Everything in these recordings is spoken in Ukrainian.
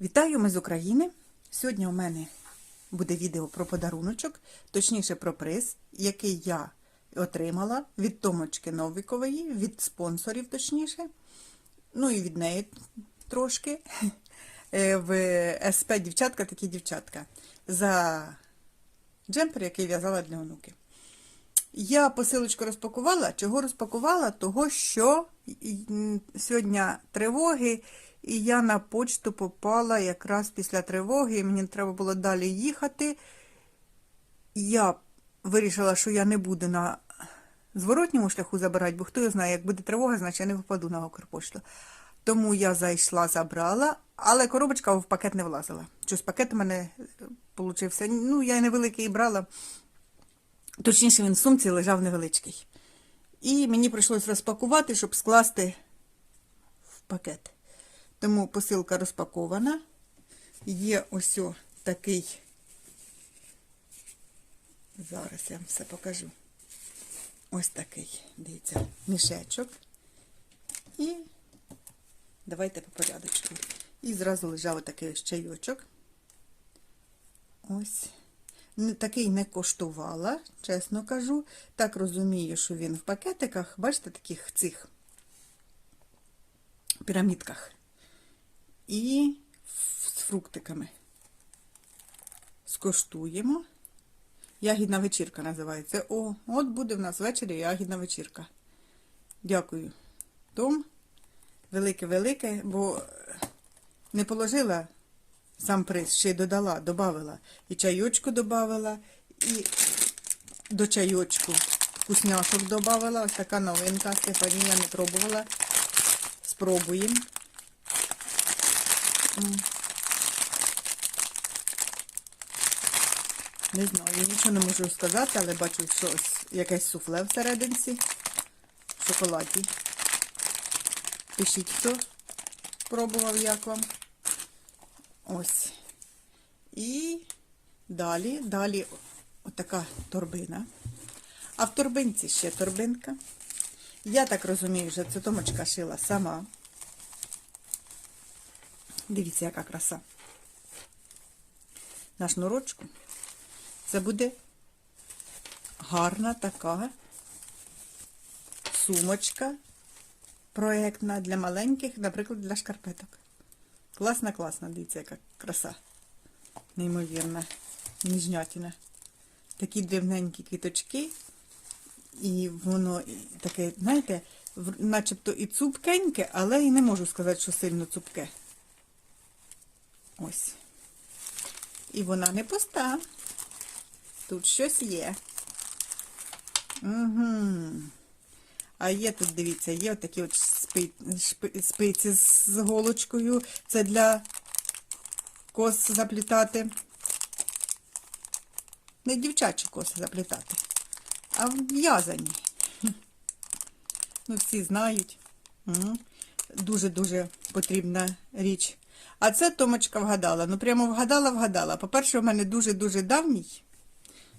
Вітаю ми з України. Сьогодні у мене буде відео про подаруночок, точніше про приз, який я отримала від Томочки Новікової, від спонсорів, точніше, ну і від неї трошки. Е, В СП дівчатка, такі дівчатка. За джемпер, який в'язала для онуки. Я посилочку розпакувала. Чого розпакувала? Того, що сьогодні тривоги, і я на почту попала якраз після тривоги, і мені треба було далі їхати. Я вирішила, що я не буду на зворотньому шляху забирати, бо хто його знає, як буде тривога, значить я не попаду на Укрпошту. Тому я зайшла, забрала, але коробочка в пакет не влазила. Щось пакет у мене получився. Ну, я невеликий брала. Точніше, він в сумці лежав невеличкий. І мені прийшлось розпакувати, щоб скласти в пакет. Тому посилка розпакована. Є ось такий. Зараз я вам все покажу. Ось такий, дивіться, мішечок. І давайте по порядочку. І зразу лежав отакий ось чайочок. Ось. Такий не коштувала, чесно кажу. Так розумію, що він в пакетиках, бачите, таких цих пірамідках. І з фруктиками. Скоштуємо. Ягідна вечірка називається. О, от буде в нас ввечері ягідна вечірка. Дякую. Том, велике-велике, бо не положила сам приз, ще й додала, додавала. І чайочку додавала, і до чайочку вкусняшок додавала. Ось така новинка. Стефанія не пробувала. Спробуємо. Не знаю, нічого не можу сказати, але бачу, що якесь суфле всерединці. В шоколаді. Пишіть, хто пробував, як вам. Ось. І далі, далі отака торбина. А в торбинці ще торбинка. Я так розумію, що це Томочка шила сама. Дивіться, яка краса. На шнурочку. Це буде гарна така сумочка проєктна для маленьких, наприклад, для шкарпеток. Класна, класна, дивіться, яка краса. Неймовірна, ніжнятіна. Такі дрібненькі квіточки. І воно таке, знаєте, начебто і цупкеньке, але і не можу сказати, що сильно цупке. Ось. І вона не пуста. Тут щось є. Угу. А є тут, дивіться, є отакі от спи, шпи- спиці з голочкою. Це для кос заплітати. Не дівчачі коси заплітати, а в'язані. Ну, всі знають. Дуже-дуже потрібна річ. А це Томочка вгадала. Ну, прямо вгадала, вгадала. По-перше, у мене дуже-дуже давній,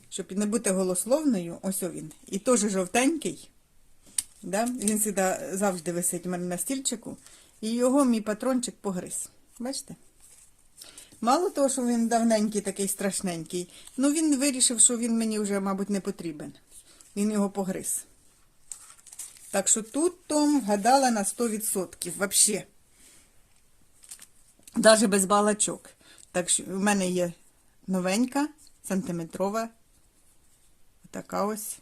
щоб не бути голословною. Ось він. І теж жовтенький. Да? Він завжди, завжди висить у мене на стільчику. І його мій патрончик погриз. Бачите? Мало того, що він давненький, такий страшненький, ну він вирішив, що він мені вже, мабуть, не потрібен. Він його погриз. Так що тут Том гадала на 100%. Вообще. Даже без балачок. Так що в мене є новенька, сантиметрова. Така ось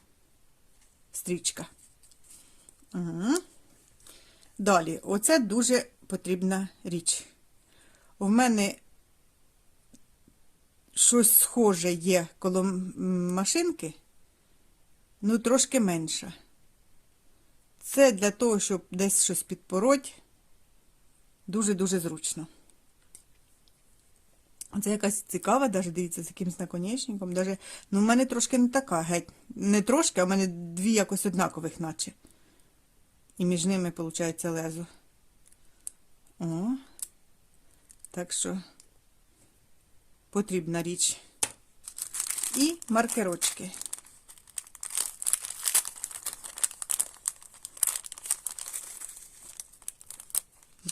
стрічка. Угу. Далі, оце дуже потрібна річ. У мене щось схоже є коло машинки, ну трошки менше. Це для того, щоб десь щось підпороть, дуже-дуже зручно. Це якась цікава, даже дивіться, з якимось наконечником. Даже, ну, в мене трошки не така, геть. Не трошки, а в мене дві якось однакових, наче. І між ними, виходить, лезо. О. Так що потрібна річ. І маркерочки.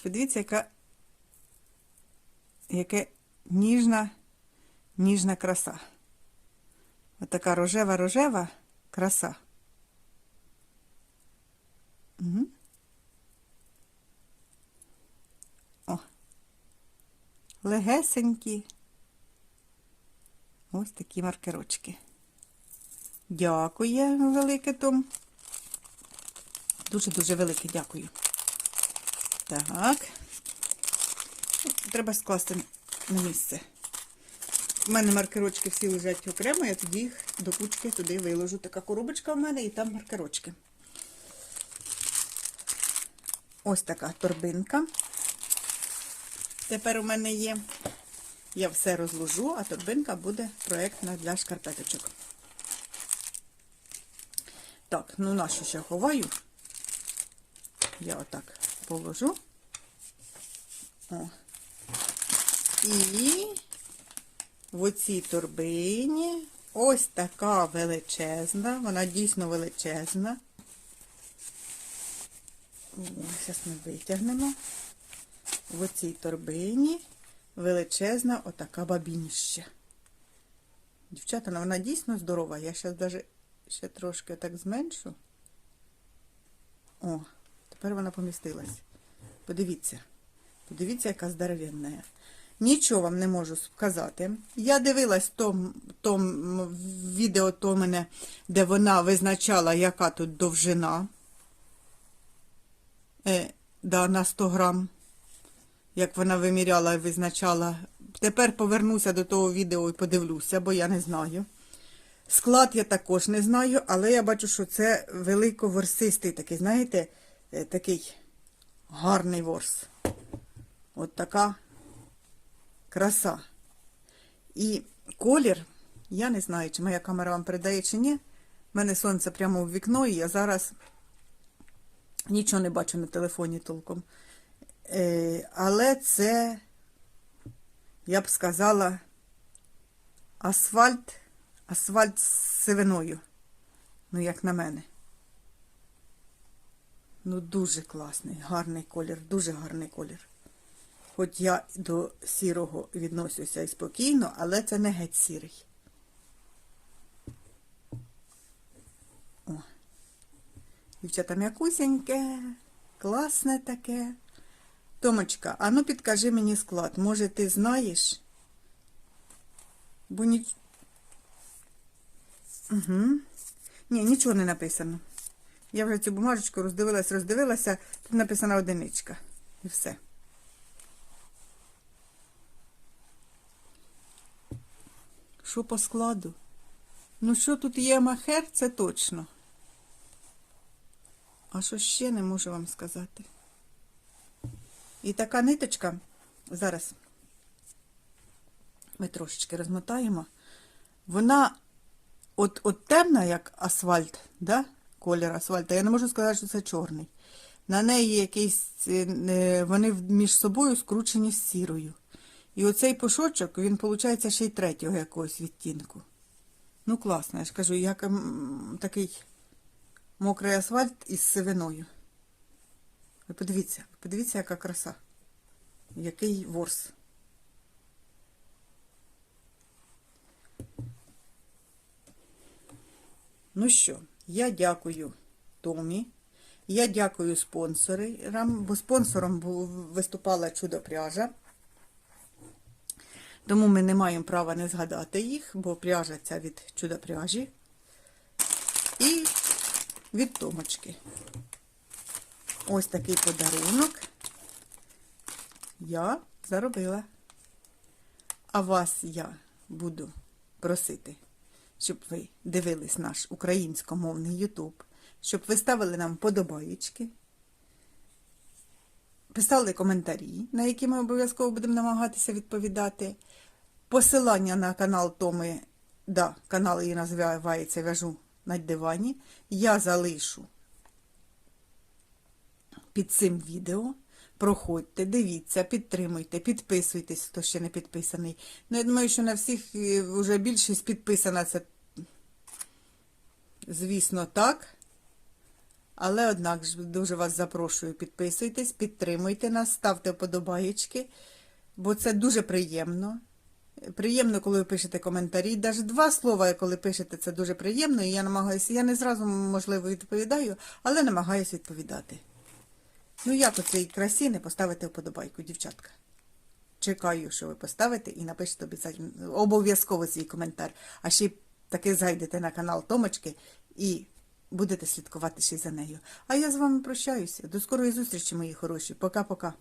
Подивіться, яка яке ніжна, ніжна краса. Отака рожева-рожева краса. Угу. О. Легесенькі. Ось такі маркерочки. Дякую велике Том. Дуже-дуже велике дякую. Так. Треба скласти на місце. У мене маркерочки всі лежать окремо, я тоді їх до кучки туди виложу. Така коробочка в мене і там маркерочки. Ось така торбинка. Тепер у мене є. Я все розложу, а торбинка буде проєктна для шкарпеточок. Так, ну нашу ще ховаю. Я отак положу. О. І в оцій торбині ось така величезна, вона дійсно величезна. Зараз ми витягнемо. В оцій торбині величезна отака бабініща. Дівчата, ну, вона дійсно здорова. Я зараз навіть ще трошки так зменшу. О, тепер вона помістилась. Подивіться. Подивіться, яка здоровенна. Нічого вам не можу сказати. Я дивилась том, том відео то мене, де вона визначала, яка тут довжина. Е, да, на 100 грам. Як вона виміряла і визначала. Тепер повернуся до того відео і подивлюся, бо я не знаю. Склад я також не знаю, але я бачу, що це великоворсистий такий, знаєте, е, такий гарний ворс. От така краса. І колір, я не знаю, чи моя камера вам передає, чи ні. У мене сонце прямо в вікно, і я зараз нічого не бачу на телефоні толком. Е, але це, я б сказала, асфальт, асфальт з сивиною. Ну, як на мене. Ну, дуже класний, гарний колір, дуже гарний колір. Хоч я до сірого відносюся і спокійно, але це не геть сірий. Дівчата м'якусеньке, класне таке. Томочка, а ну підкажи мені склад. Може, ти знаєш? Бо ніч... Угу. Ні, нічого не написано. Я вже цю бумажечку роздивилась, роздивилася, тут написана одиничка. І все. Що по складу? Ну, що тут є махер, це точно. А що ще не можу вам сказати? І така ниточка, зараз ми трошечки розмотаємо, вона от, от темна, як асфальт, да? колір асфальта. Я не можу сказати, що це чорний. На неї якийсь, е, вони між собою скручені з сірою. І оцей пушочок, він, виходить, ще й третього якогось відтінку. Ну, класно, я ж кажу, як м, такий мокрий асфальт із сивиною. Ви подивіться, подивіться, яка краса. Який ворс. Ну що, я дякую Томі. Я дякую спонсорам, бо спонсором виступала чудо пряжа. Тому ми не маємо права не згадати їх, бо пряжа ця від чудо пряжі. І від Томочки. Ось такий подарунок я заробила. А вас я буду просити, щоб ви дивились наш українськомовний Ютуб, щоб ви ставили нам подобаєчки, писали коментарі, на які ми обов'язково будемо намагатися відповідати. Посилання на канал Томи, да, канал її називається Вяжу на дивані. Я залишу під цим відео. Проходьте, дивіться, підтримуйте, підписуйтесь, хто ще не підписаний. Ну, я думаю, що на всіх е, вже більшість підписана, це, звісно, так. Але, однак, дуже вас запрошую, підписуйтесь, підтримуйте нас, ставте вподобаєчки. бо це дуже приємно. Приємно, коли ви пишете коментарі. Навіть два слова, коли пишете, це дуже приємно. І я намагаюся, я не зразу, можливо, відповідаю, але намагаюся відповідати. Ну як оцій красі не поставити вподобайку, дівчатка? Чекаю, що ви поставите і напишете обов'язково свій коментар. А ще таки зайдете на канал Томочки і будете слідкувати ще за нею. А я з вами прощаюся. До скорої зустрічі, мої хороші. Пока-пока.